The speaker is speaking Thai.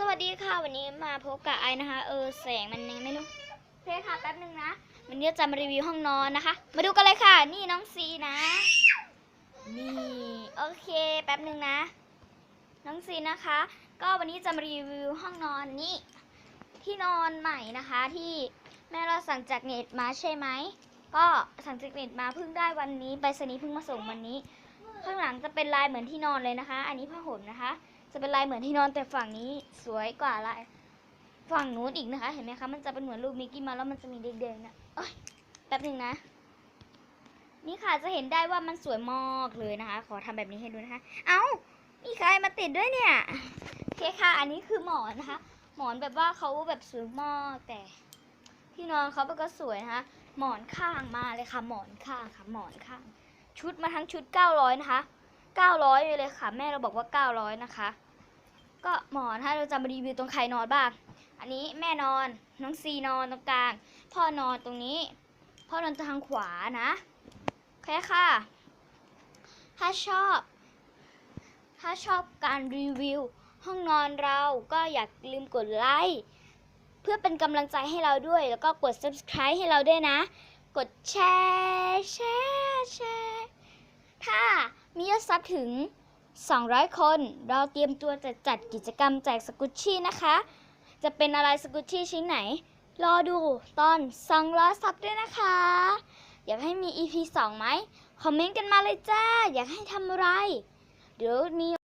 สวัสดีค่ะวันนี้มาพบกับไอนะคะ เออแสงมันยังไม่รู้โอเคค่ะแป๊บนึงนะวันนี้จะมารีวิวห้องนอนนะคะ มาดูกันเลยค่ะ นี่น้องซีนะ นี่โอเค แป๊บนึงนะ น้องซีนะคะ ก็วันนี้จะมารีวิวห้องนอนนี้ที่นอนใหม่นะคะที่แม่เราสั่งจากเน็ตมาใช่ไหมก็สั่งจากเน็ตมาเพิ่งได้วันนี้ไปสนีย์เพิ่งมาส่งวันนี้ ข้างหลังจะเป็นลายเหมือนที่นอนเลยนะคะ อันนี้ผ้าห่มนะคะ จะเป็นลายเหมือนที่นอนแต่ฝั่งนี้สวยกว่าลายฝั่งนู้นอีกนะคะ เห็นไหมคะ มันจะเป็นเหมือนรูปมิกกี้มาแล้วมันจะมีเด้งๆนะโอ๊ยแป๊บหนึ่งนะ นี่ค่ะจะเห็นได้ว่ามันสวยมากเลยนะคะ ขอทำแบบนี้ให้ดูนะคะ เอ้า มีใครมาติดด้วยเนี่ยโอเคค่ะ อันนี้คือหมอนนะคะ หมอนแบบว่าเขาแบบสวยมากแต่ที่นอนเขาก็สวยนะคะ หมอนข้างมาเลยค่ะ หมอนข้างค่ะ หมอนข้าง ชุดมาทั้งชุด900นะคะ 900ไปเลยค่ะ แม่เราบอกว่า 900 นะคะ ก็หมอนถ้าเราจะมารีวิวตรงใครนอนบ้าง อันนี้แม่นอนน้องซีนอนตรงกลาง พ่อนอนตรงนี้ พ่อนอนทางขวานะโอเคค่ะ ถ้าชอบ ถ้าชอบการรีวิว ห้องนอนเราก็อย่าลืมกดไลค์เพื่อเป็นกำลังใจให้เราด้วย แล้วก็กด subscribe ให้เราด้วยนะ กดแชร์แชร์แชร์ อดซับถึง 200 คน เราเตรียมตัวจะจัดกิจกรรมแจกสกุชชี่นะคะ จะเป็นอะไรสกุชชี่ชิ้นไหน รอดูตอน 200 ซับด้วยนะคะ อยากให้มี EP 2 ไหม คอมเมนต์กันมาเลยจ้า อยากให้ทำอะไร เดี๋ยวมี